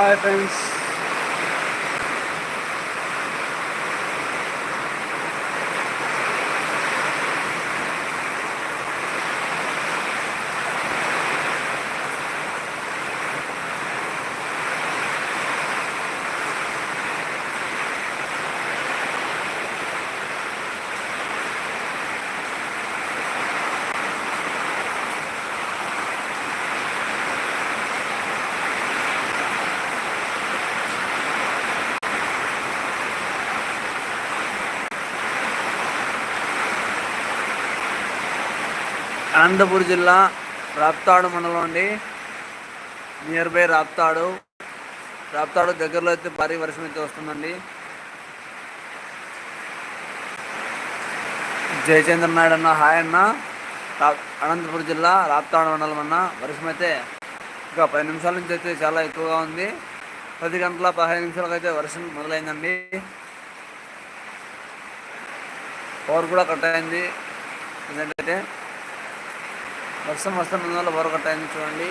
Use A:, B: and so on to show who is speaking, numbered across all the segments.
A: Hi friends Anantapuram జిల్లా రాప్తాడు మండలం అండి. Near by Raptadu. రాప్తాడు దగ్గరలో అయితే భారీ వర్షం అయితే వస్తుందండి. జయచంద్ర నాయుడు అన్న హాయ్ అన్న. అనంతపురం జిల్లా రాప్తాడు మండలం అన్న. వర్షం అయితే ఇంకా పది నిమిషాల నుంచి అయితే చాలా ఎక్కువగా ఉంది. పది గంటల పదిహేను నిమిషాలకు అయితే వర్షం మొదలైందండి. పవర్ కూడా కట్ అయింది. ఎందుకంటే వర్షం వస్తున్నందువల్ల పవర్ కట్ చూడండి.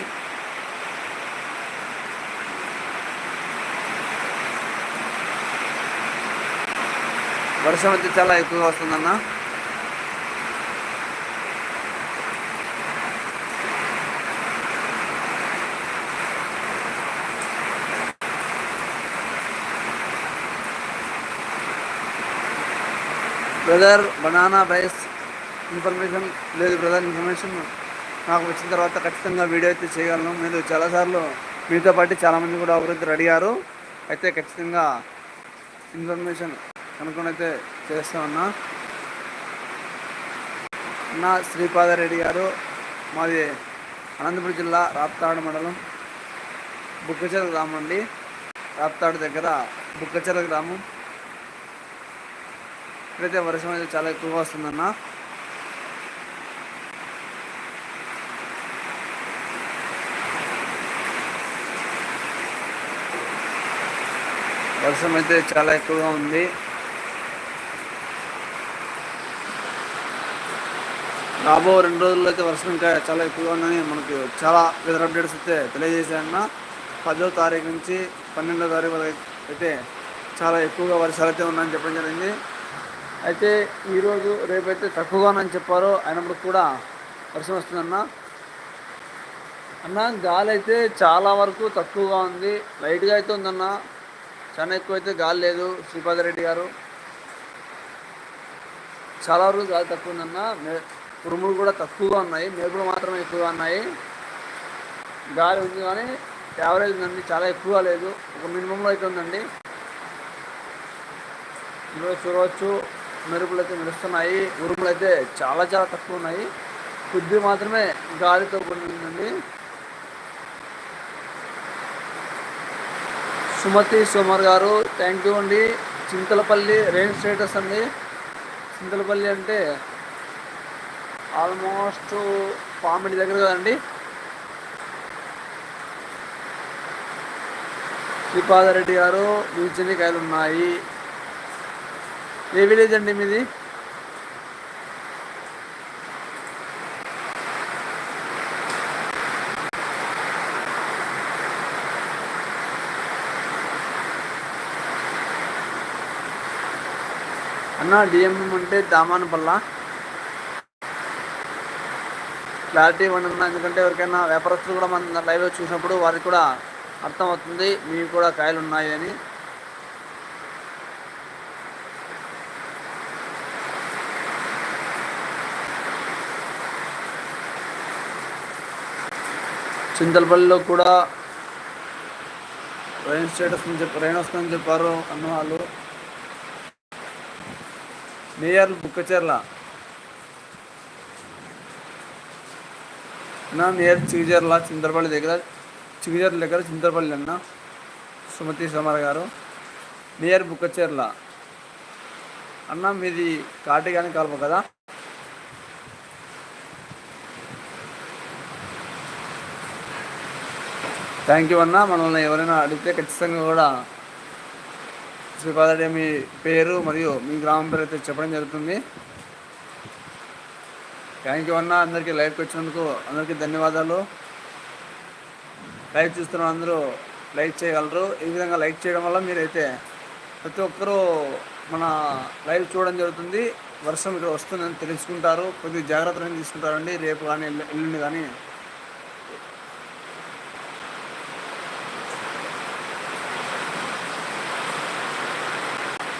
A: వర్షం అయితే చాలా ఎక్కువగా వస్తుందన్న. బ్రదర్ బనానా రైస్ ఇన్ఫర్మేషన్ లేదు బ్రదర్ ఇన్ఫర్మేషన్ నాకు వచ్చిన తర్వాత ఖచ్చితంగా వీడియో అయితే చేయగలను. మీరు చాలాసార్లు మీతో పాటు చాలామంది కూడా అభివృద్ధి అడిగారు. అయితే ఖచ్చితంగా ఇన్ఫర్మేషన్ కనుక్కొని అయితే చేస్తా ఉన్నా. నా శ్రీపాదరెడ్డి గారు మాది అనంతపురం జిల్లా రాప్తాడు మండలం బుక్కచెర గ్రామం అండి. రాప్తాడు దగ్గర బుక్కచెర గ్రామం. ఇక్కడైతే వర్షం అయితే చాలా ఎక్కువగా వస్తుందన్న. వర్షం అయితే చాలా ఎక్కువగా ఉంది. రాబో రెండు రోజుల్లో అయితే వర్షం ఇంకా చాలా ఎక్కువగా ఉందని మనకు చాలా వెదర్ అప్డేట్స్ అయితే తెలియజేశాయన్న పదో తారీఖు నుంచి పన్నెండో తారీఖు వరకు అయితే చాలా ఎక్కువగా వర్షాలు అయితే ఉన్నాయని చెప్పడం జరిగింది. అయితే ఈరోజు రేపైతే తక్కువగా ఉందని చెప్పారు అయినప్పుడు కూడా వర్షం వస్తుందన్న. అన్న గాలి అయితే చాలా వరకు తక్కువగా ఉంది. లైట్గా అయితే ఉందన్న. చాలా ఎక్కువ అయితే గాలి లేదు. శ్రీపాదరెడ్డి గారు. చాలా వరకు గాలి తక్కువ ఉందన్న ఉరుములు కూడా తక్కువగా ఉన్నాయి. మేపులు మాత్రమే ఎక్కువగా ఉన్నాయి. గాలి ఉంది కానీ యావరేజ్ ఉందండి. చాలా ఎక్కువగా లేదు. ఒక మినిమంలో అయితే ఉందండి. ఇందులో చూడవచ్చు. మెరుపులు అయితే మెరుస్తున్నాయి. ఉరుములు అయితే చాలా చాలా తక్కువ ఉన్నాయి. కొద్ది మాత్రమే గాలితో కూడిందండి సుమతి సోమర్ గారు థ్యాంక్ యూ అండి. చింతలపల్లి రెయిన్ స్టేటస్ అండి. చింతలపల్లి అంటే ఆల్మోస్ట్ పామిడి దగ్గర కదండి. శ్రీపాదరెడ్డి గారు మీ చిన్నకాయలు ఉన్నాయి. ఏ విలేజ్ అండి మీది? అన్న డిఎంఎం అంటే దామానపల్ల క్లారిటీ ఇవ్వండి ఎందుకంటే ఎవరికైనా వ్యాపారస్తులు కూడా మన లైవ్ చూసినప్పుడు వారికి కూడా అర్థమవుతుంది మీకు కూడా కాయలు ఉన్నాయి అని. చింతలపల్లిలో కూడా రైన్ స్టేటస్ అని చెప్పి రైన్ వస్తుందని చెప్పారు అన్న వాళ్ళు. మేయర్ బుక్కచెర్ల. నా మేయర్ చిగుజర్ల చింతరపల్లి దగ్గర చిగుజర్ల దగ్గర చింతరపల్లి అన్న సుమతి సమర గారు. మేయర్ బుక్కచెర్ల. అన్న మీది కాటి కానీ కలప కదా? థ్యాంక్ యూ అన్న. మనల్ని ఎవరైనా అడిగితే ఖచ్చితంగా కూడా శ్రీపాదరెడ్డి మీ పేరు మరియు మీ గ్రామం పేరు అయితే చెప్పడం జరుగుతుంది. థ్యాంక్ యూ అన్న అందరికీ లైవ్కి వచ్చినందుకు అందరికీ ధన్యవాదాలు. లైవ్ చూస్తున్న అందరూ లైక్ చేయగలరు. ఈ విధంగా లైక్ చేయడం వల్ల మీరైతే ప్రతి ఒక్కరూ మన లైవ్ చూడడం జరుగుతుంది. వర్షం ఇక్కడ వస్తుందని తెలుసుకుంటారు. కొద్దిగా జాగ్రత్తలు తీసుకుంటారండి. రేపు కానీ ఎల్లుండి కానీ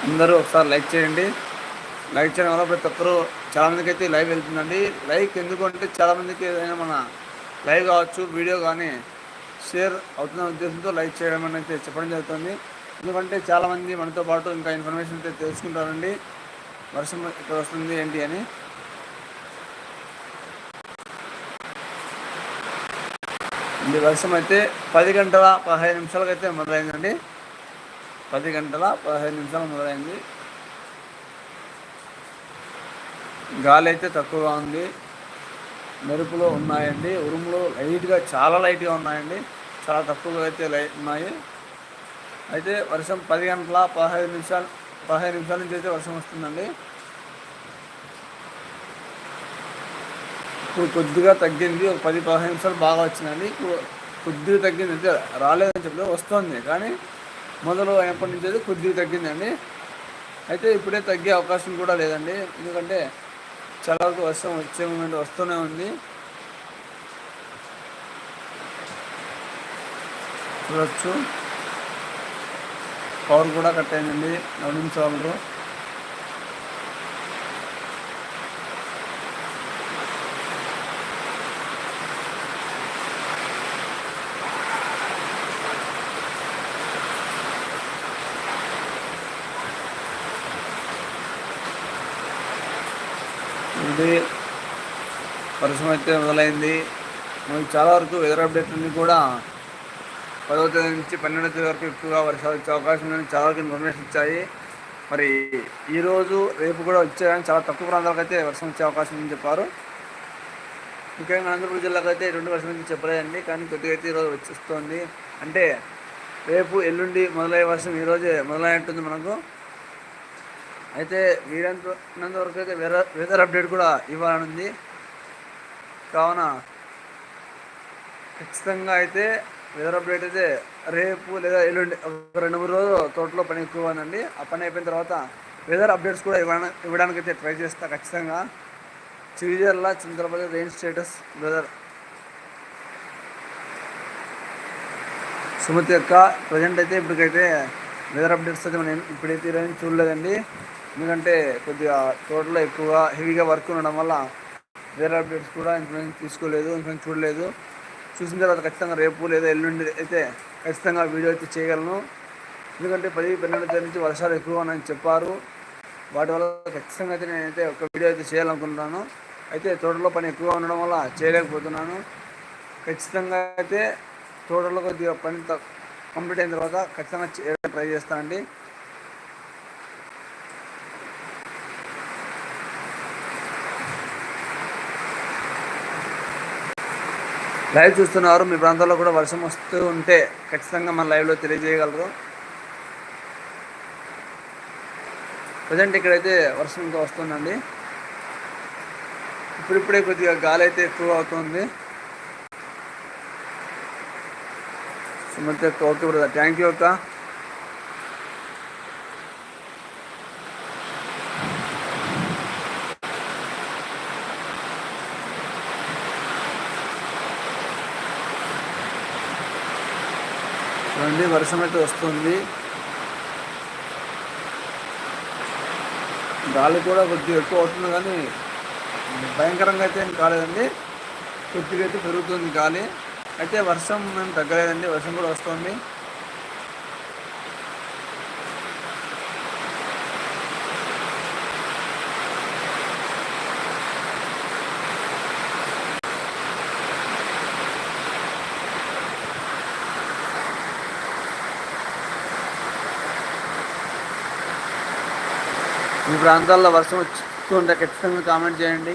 A: అందరూ ఒకసారి లైక్ చేయండి. లైక్ చేయడం వల్ల ప్రతి ఒక్కరు చాలామందికి అయితే లైవ్ వెళ్తుందండి. లైక్ ఎందుకంటే చాలామందికి ఏదైనా మన లైవ్ కావచ్చు వీడియో కానీ షేర్ అవుతున్న ఉద్దేశంతో లైక్ చేయడం అనేది చెప్పడం జరుగుతుంది. ఎందుకంటే చాలామంది మనతో పాటు ఇంకా ఇన్ఫర్మేషన్ అయితే తెలుసుకుంటారండి. వర్షం ఇక్కడ వస్తుంది ఏంటి అని. ఈ వర్షం అయితే పది గంటల పదహైదు నిమిషాలకు అయితే మొదలైందండి. పది గంటల పదహైదు నిమిషాలు మొదలైంది. గాలి అయితే తక్కువగా ఉంది. మెరుపులు ఉన్నాయండి. ఉరుములు లైట్గా చాలా లైట్గా ఉన్నాయండి. చాలా తక్కువగా అయితే లైట్ ఉన్నాయి. అయితే వర్షం పది గంటల పదహైదు నిమిషాలు పదహైదు నిమిషాల నుంచి అయితే వర్షం వస్తుందండి. ఇప్పుడు కొద్దిగా తగ్గింది. ఒక పది పదహైదు నిమిషాలు బాగా వచ్చిందండి. ఇప్పుడు కొద్దిగా తగ్గింది. అంటే రాలేదని చెప్పి వస్తుంది. కానీ మొదలు ఎప్పటి నుంచి అయితే కొద్దిగా తగ్గిందండి. అయితే ఇప్పుడే తగ్గే అవకాశం కూడా లేదండి. ఎందుకంటే చాలా వరకు వర్షం వచ్చే మూమెంట్ వస్తూనే ఉంది. చూడచ్చు. పవర్ కూడా కట్ అయిందండి. గమనించగలరు ఇది వర్షం అయితే మొదలైంది. మనకి చాలా వరకు వెదర్ అప్డేట్లన్నీ కూడా పదవ తేదీ నుంచి పన్నెండవ తేదీ వరకు ఎక్కువగా వర్షాలు వచ్చే అవకాశం ఉందని చాలా వరకు ఇన్ఫర్మేషన్ ఇచ్చాయి. మరి ఈరోజు రేపు కూడా వచ్చాయని చాలా తక్కువ ప్రాంతాలకు అయితే వర్షం వచ్చే అవకాశం ఉందని చెప్పారు. ముఖ్యంగా ఆంధ్రప్రదేశ్ జిల్లాకు అయితే రెండు వర్షం నుంచి చెప్పలేదండి. కానీ కొద్దిగా అయితే ఈరోజు వచ్చేస్తుంది. అంటే రేపు ఎల్లుండి మొదలయ్యే వర్షం ఈరోజే మొదలైనట్టుంది మనకు. అయితే వీరంత వరకు అయితే వెదర్ వెదర్ అప్డేట్ కూడా ఇవ్వాలనుంది. కావున ఖచ్చితంగా అయితే వెదర్ అప్డేట్ అయితే రేపు లేదా ఎల్లుండి ఒక రెండు మూడు రోజులు తోటలో పని ఎక్కువ ఆ పని అయిపోయిన తర్వాత వెదర్ అప్డేట్స్ కూడా ఇవ్వడానికి ఇవ్వడానికి అయితే ట్రై చేస్తా ఖచ్చితంగా. చిరిజర్ల Chintalapalli rain status weather. Sumathi యొక్క ప్రజెంట్ అయితే ఇప్పటికైతే వెదర్ అప్డేట్స్ అయితే మనం ఇప్పుడైతే ఈరోజు చూడలేదండి. ఎందుకంటే కొద్దిగా తోటలో ఎక్కువగా హెవీగా వర్క్ ఉండడం వల్ల వేరే అప్డేట్స్ కూడా ఇన్ఫ్లుయెన్స్ తీసుకోలేదు ఇన్ఫ్లుయెన్స్ చూడలేదు. చూసిన తర్వాత ఖచ్చితంగా రేపు లేదా ఎల్లుండి అయితే ఖచ్చితంగా వీడియో అయితే చేయగలను. ఎందుకంటే పది పన్నెండు తేదీ నుంచి వర్షాలు ఎక్కువగా ఉన్నాయని చెప్పారు. వాటి వల్ల ఖచ్చితంగా అయితే నేనైతే ఒక వీడియో అయితే చేయాలనుకుంటున్నాను. అయితే తోటలో పని ఎక్కువగా ఉండడం వల్ల చేయలేకపోతున్నాను. ఖచ్చితంగా అయితే తోటలో కొద్దిగా పని త- కంప్లీట్ అయిన తర్వాత ఖచ్చితంగా చేయడానికి ట్రై చేస్తానండి లైవ్ చూస్తున్నారు. మీ ప్రాంతాల్లో కూడా వర్షం వస్తూ ఉంటే ఖచ్చితంగా మన లైవ్లో తెలియజేయగలరు. ప్రజెంట్ ఇక్కడైతే వర్షం ఇంకా వస్తుందండి. ఇప్పుడిప్పుడే కొద్దిగా గాలి అయితే ఎక్కువ అవుతుంది. సుమతి అక్క ఓకే బ్రదర్. థ్యాంక్ యూ అక్క. చూడండి వర్షం అయితే వస్తుంది. గాలి కూడా కొద్దిగా ఎక్కువ అవుతుంది కానీ భయంకరంగా అయితే ఏం కాలేదండి. కొద్దిగా అయితే పెరుగుతుంది గాలి. అయితే వర్షం మేము తగ్గలేదండి వర్షం కూడా వస్తుంది. మీ ప్రాంతాల్లో వర్షం వస్తుంటే ఖచ్చితంగా కామెంట్ చేయండి.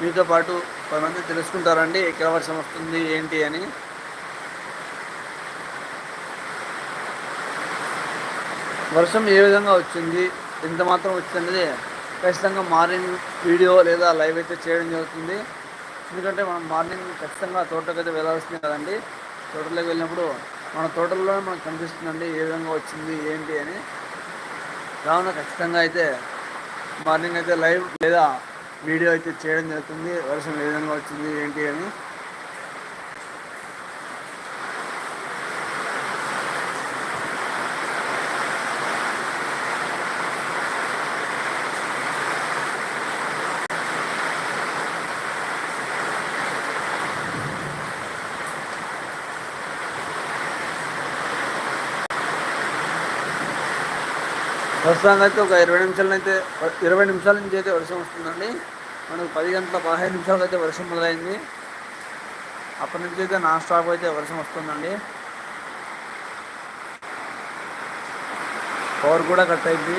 A: మీతో పాటు కొంతమంది తెలుసుకుంటారండి ఎక్కడ వర్షం వస్తుంది ఏంటి అని. వర్షం ఏ విధంగా వచ్చింది ఎంత మాత్రం వచ్చింది ఖచ్చితంగా మార్నింగ్ వీడియో లేదా లైవ్ అయితే చేయడం జరుగుతుంది. ఎందుకంటే మనం మార్నింగ్ ఖచ్చితంగా తోటలోకి అయితే వెళ్ళాల్సింది కదండి. తోటలోకి వెళ్ళినప్పుడు మన తోటల్లో మనకు కనిపిస్తుందండి ఏ విధంగా వచ్చింది ఏంటి అని. కావున ఖచ్చితంగా అయితే మార్నింగ్ అయితే లైవ్ లేదా వీడియో అయితే చేయడం జరుగుతుంది. వర్షం ఏ విధంగా వచ్చింది ఏంటి అని ప్రస్తుతానికి అయితే ఒక ఇరవై నిమిషాలైతే ఇరవై నిమిషాల నుంచి అయితే వర్షం వస్తుందండి. మనకు పది గంటల పదహైదు నిమిషాలకు అయితే వర్షం మొదలైంది. అప్పటి నుంచి అయితే నాన్ స్టాప్ అయితే వర్షం వస్తుందండి. పవర్ కూడా కట్ అయింది.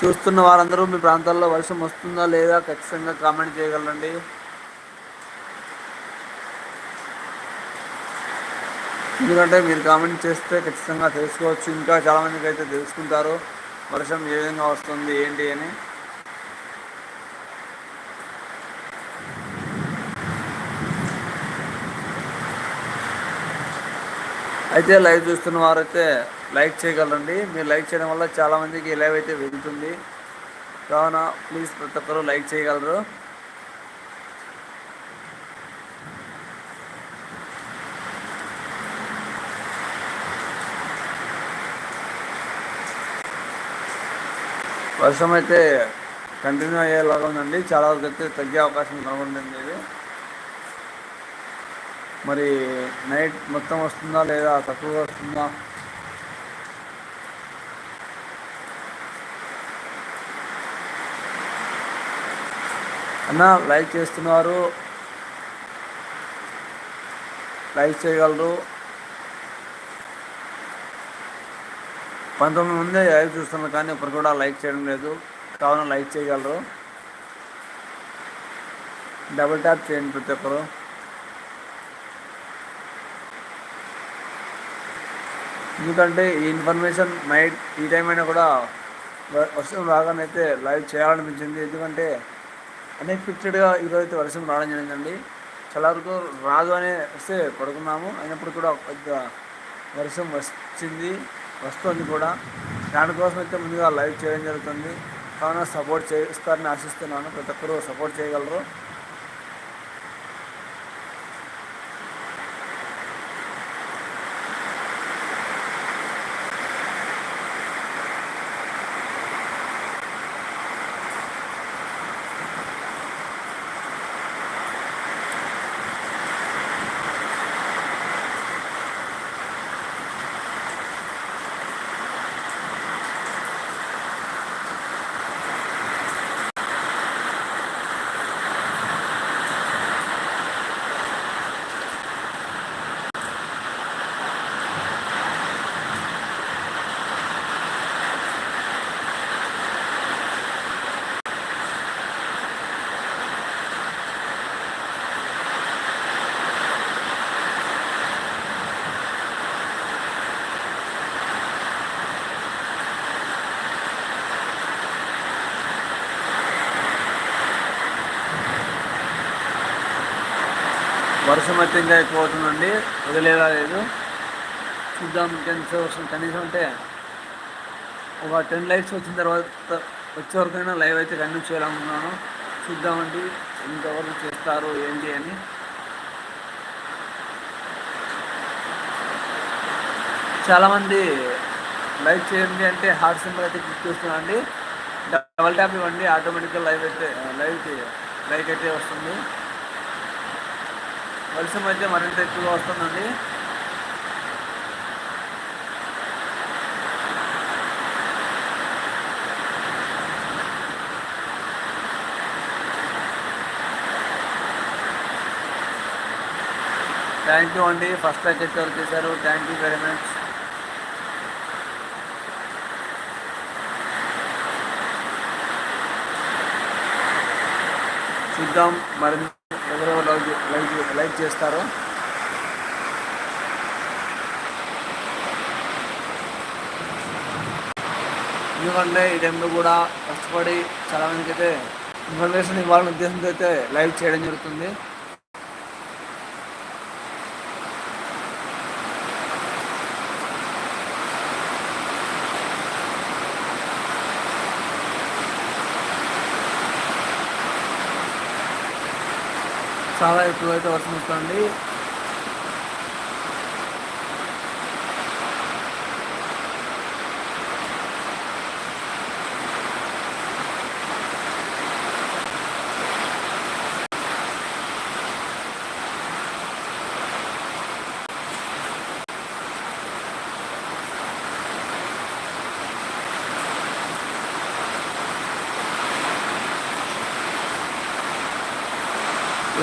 A: చూస్తున్న వారందరూ మీ ప్రాంతాల్లో వర్షం వస్తుందా లేదా ఖచ్చితంగా కామెంట్ చేయగలండి ఎందుకంటే మీరు కామెంట్ చేస్తే ఖచ్చితంగా తెలుసుకోవచ్చు. ఇంకా చాలామందికి అయితే తెలుసుకుంటారు. వర్షం ఏ విధంగా వస్తుంది ఏంటి అని. అయితే లైవ్ చూస్తున్న వారైతే లైక్ చేయగలరండి. మీరు లైక్ చేయడం వల్ల చాలామందికి లైవ్ అయితే వెళ్తుంది. కావున ప్లీజ్ ప్రతి ఒక్కరూ లైక్ చేయగలరు. వర్షం అయితే కంటిన్యూ అయ్యేలాగా ఉందండి. చాలా వరకు అయితే తగ్గే అవకాశం కనబడింది ఇది. మరి నైట్ మొత్తం వస్తుందా లేదా? తక్కువగా వస్తుందా? అన్న లైక్ చేస్తున్నారు. లైక్ చేయగలరు. పంతొమ్మిది మంది లైవ్ చూస్తున్నారు కానీ ఇప్పుడు కూడా లైక్ చేయడం లేదు. కావున లైక్ చేయగలరు. డబుల్ ట్యాప్ చేయండి ప్రతి ఒక్కరు. ఎందుకంటే ఈ ఇన్ఫర్మేషన్ నైట్ ఈ టైం అయినా కూడా వర్షం వర్షం రాగానైతే లైవ్ చేయాలనిపించింది. ఎందుకంటే అన్ఎక్స్పెక్టెడ్గా ఈరోజు అయితే వర్షం రావడం జరిగిందండి. చాలా వరకు రాదు అనే వస్తే పడుకున్నాము. అయినప్పుడు కూడా కొద్దిగా వర్షం వచ్చింది. వస్తుంది కూడా. దానికోసం అయితే ముందుగా లైవ్ చేయడం జరుగుతుంది. కావున సపోర్ట్ చేస్తారని ఆశిస్తున్నాను. ప్రతి ఒక్కరూ సపోర్ట్ చేయగలరు. వర్షం అయితే ఇంకా అవుతుందండి వదిలేలా లేదు. చూద్దాం ఇంకెంత వర్షం కనీసం అంటే ఒక టెన్ లైక్స్ వచ్చిన తర్వాత వచ్చే వరకైనా లైవ్ అయితే కంటిన్యూ చేయాలనుకున్నాను. చూద్దామండి ఎంతవరకు చేస్తారు ఏంటి అని. చాలామంది లైవ్ చేయండి అంటే హార్ట్ సింబల్ అయితే క్లిక్ చేస్తున్నానండి డబల్ ట్యాప్ ఇవ్వండి ఆటోమేటిక్గా లైవ్ అయితే లైవ్కి లైక్ అయితే వస్తుంది. వర్షం అయితే మరింత ఎక్కువగా వస్తుందండి. థ్యాంక్ యూ అండి. ఫస్ట్ ప్యాకెట్ అయితే చేశారు? థ్యాంక్ యూ వెరీ మచ్ చూద్దాం మరి ఎవరెవరు లైక్ లైక్ చేస్తారో. ఎందుకంటే ఈ టైంలో కూడా కష్టపడి చాలామందికి అయితే ఇన్ఫర్మేషన్ ఇవ్వాలనే ఉద్దేశంతో అయితే లైవ్ చేయడం జరుగుతుంది. చాలా ఎక్కువ అయితే వర్షం వస్తుంది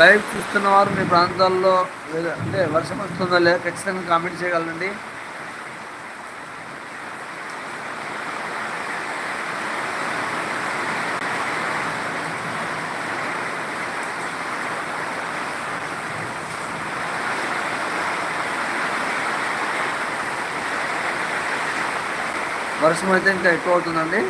A: లైవ్ చూస్తున్న వారు మీ ప్రాంతాల్లో అంటే వర్షం వస్తుందా లేదా ఖచ్చితంగా కామెంట్ చేయగలరండి. వర్షం అయితే ఇంకా ఎక్కువ అవుతుందండి.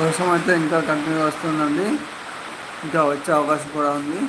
A: వర్షం అయితే ఇంకా కంటిన్యూ వస్తుందండి. ఇంకా వచ్చే అవకాశం కూడా ఉంది.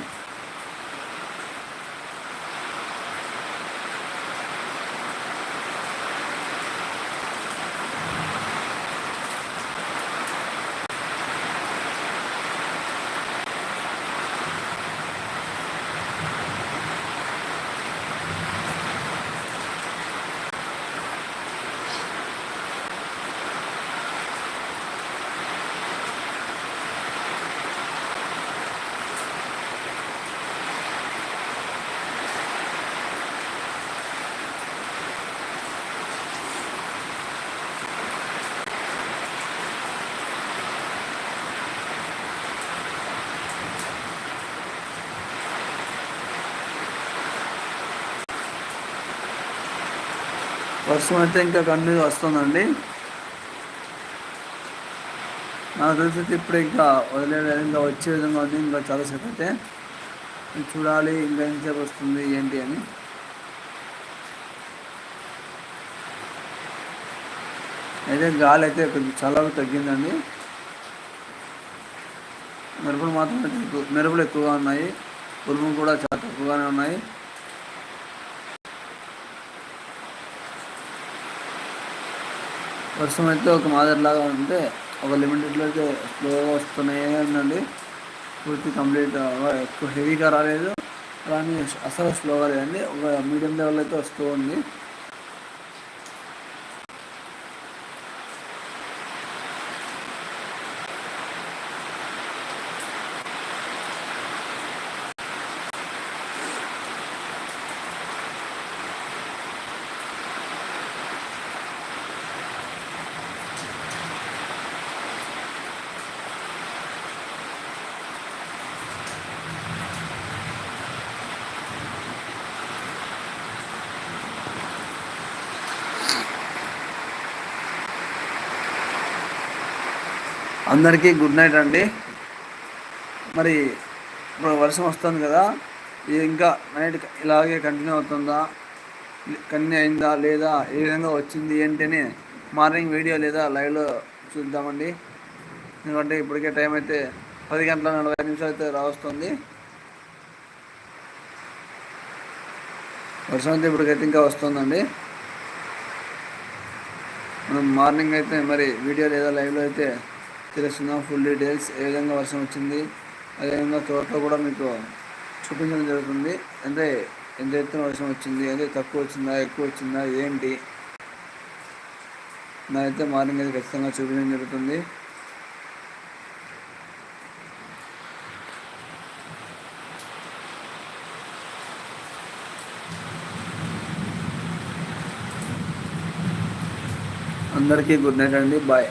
A: వర్షం అయితే ఇంకా కంటిన్యూ వస్తుందండి. నాకు తెలిసి ఇప్పుడు ఇంకా వదిలే ఇంకా వచ్చే విధంగా ఉంది. ఇంకా చాలాసేపు అయితే చూడాలి. ఇంకా ఎంతసేపు వస్తుంది ఏంటి అని. అయితే గాలి అయితే కొంచెం చాలా తగ్గిందండి. మెరుపులు మాత్రం మెరుపులు ఎక్కువగా ఉన్నాయి. ఉరుములు కూడా చాలా తక్కువగానే ఉన్నాయి. వర్షం అయితే ఒక మాదిరిలాగా ఉంటే ఒక లిమిటెడ్లో అయితే స్లోగా వస్తూనే ఉందండి పూర్తి కంప్లీట్ ఎక్కువ హెవీగా రాలేదు. కానీ అసలు స్లోగా లేదండి. ఒక మీడియం లెవెల్ అయితే వస్తూ ఉంది. అందరికీ గుడ్ నైట్ అండి. మరి ఇప్పుడు వర్షం వస్తుంది కదా ఇది ఇంకా నైట్ ఇలాగే కంటిన్యూ అవుతుందా? కంటిన్యూ అయిందా లేదా? ఏ విధంగా వచ్చింది? ఏంటని మార్నింగ్ వీడియో లేదా లైవ్లో చూద్దామండి. ఎందుకంటే ఇప్పటికే టైం అయితే పది గంటల నలభై నిమిషాలు అయితే రావస్తుంది. వర్షం అయితే ఇప్పటికైతే ఇంకా వస్తుందండి. మనం మార్నింగ్ అయితే మరి వీడియో లేదా లైవ్లో అయితే తెలుస్తున్నాం ఫుల్ డీటెయిల్స్ ఏ విధంగా వర్షం వచ్చింది అదేవిధంగా తోటలో కూడా మీకు చూపించడం జరుగుతుంది. అంటే ఎంత ఎత్తున వర్షం వచ్చింది అదే తక్కువ వచ్చిందా ఎక్కువ వచ్చిందా ఏంటి? నాదైతే మార్నింగ్ అయితే ఖచ్చితంగా చూపించడం జరుగుతుంది. అందరికీ గుడ్ నైట్ అండి. బాయ్.